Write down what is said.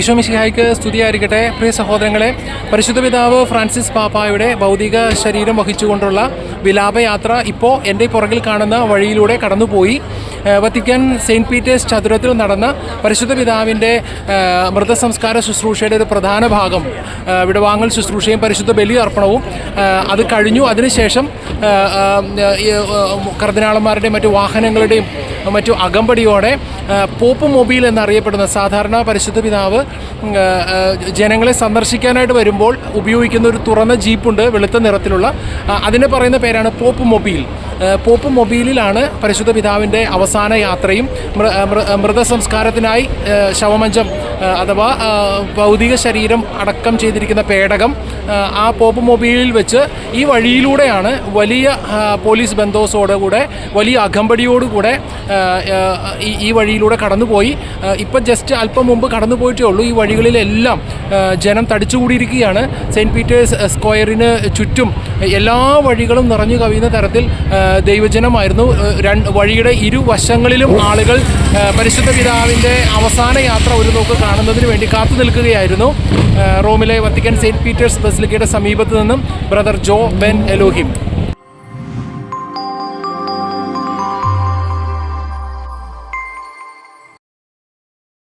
ഈശോ മിശിഹായ്ക്ക് സ്തുതിയായിരിക്കട്ടെ. പ്രിയ സഹോദരങ്ങളെ പരിശുദ്ധ പിതാവ് ഫ്രാൻസിസ് പാപ്പായുടെ ഭൗതിക ശരീരം വഹിച്ചുകൊണ്ടുള്ള വിലാപയാത്ര ഇപ്പോൾ എന്റെ പുറകിൽ കാണുന്ന വഴിയിലൂടെ കടന്നുപോയി. വത്തിക്കാൻ സെയിന്റ് പീറ്റേഴ്സ് ചതുരത്തിൽ നടന്ന പരിശുദ്ധ പിതാവിന്റെ മൃതസംസ്കാര ശുശ്രൂഷയുടെ ഒരു പ്രധാന ഭാഗം വിടവാങ്ങൽ ശുശ്രൂഷയും പരിശുദ്ധ ബലി അർപ്പണവും അത് കഴിഞ്ഞു. അതിനുശേഷം കർദിനാളന്മാരുടെയും മറ്റു വാഹനങ്ങളുടെയും മറ്റു അകമ്പടിയോടെ പോപ്പ് മൊബൈൽ എന്നറിയപ്പെടുന്ന സാധാരണ പരിശുദ്ധ പിതാവ് ജനങ്ങളെ സന്ദർശിക്കാനായിട്ട് വരുമ്പോൾ ഉപയോഗിക്കുന്ന ഒരു തുറന്ന ജീപ്പുണ്ട് വെളുത്ത നിറത്തിലുള്ള. അതിനെ പറയുന്ന പേരാണ് പോപ്പ് മൊബൈൽ. പോപ്പ് മൊബൈലിലാണ് പരിശുദ്ധ പിതാവിന്റെ അവസാന യാത്രയും മൃതസംസ്കാരത്തിനായി ശവമഞ്ചം അഥവാ ഭൗതിക ശരീരം അടക്കം ചെയ്തിരിക്കുന്ന പേടകം ആ, പോപ്പ് മൊബൈലിൽ വെച്ച് ഈ വഴിയിലൂടെയാണ് വലിയ പോലീസ് ബന്ധോസോടുകൂടെ വലിയ അകമ്പടിയോടുകൂടെ ഈ വഴിയിലൂടെ കടന്നുപോയി. ഇപ്പം ജസ്റ്റ് അല്പം മുമ്പ് കടന്നു പോയിട്ടേ ഉള്ളൂ. ഈ വഴികളിലെല്ലാം ജനം തടിച്ചുകൂടിയിരിക്കുകയാണ്. സെയിന്റ് പീറ്റേഴ്സ് സ്ക്വയറിന് ചുറ്റും എല്ലാ വഴികളും നിറഞ്ഞു കവിയുന്ന തരത്തിൽ ദൈവജനമായിരുന്നു. രണ്ട് വഴിയുടെ ഇരുവശങ്ങളിലും ആളുകൾ പരിശുദ്ധ പിതാവിന്റെ അവസാന യാത്ര ഒരു നോക്ക് കാണുന്നതിന് വേണ്ടി കാത്തു നിൽക്കുകയായിരുന്നു. റോമിലെ വത്തിക്കൻ സെയിന്റ് പീറ്റേഴ്സ് ബസിലിക്കയുടെ സമീപത്ത് നിന്നും ബ്രദർ ജോ ബെൻ എലോഹിം.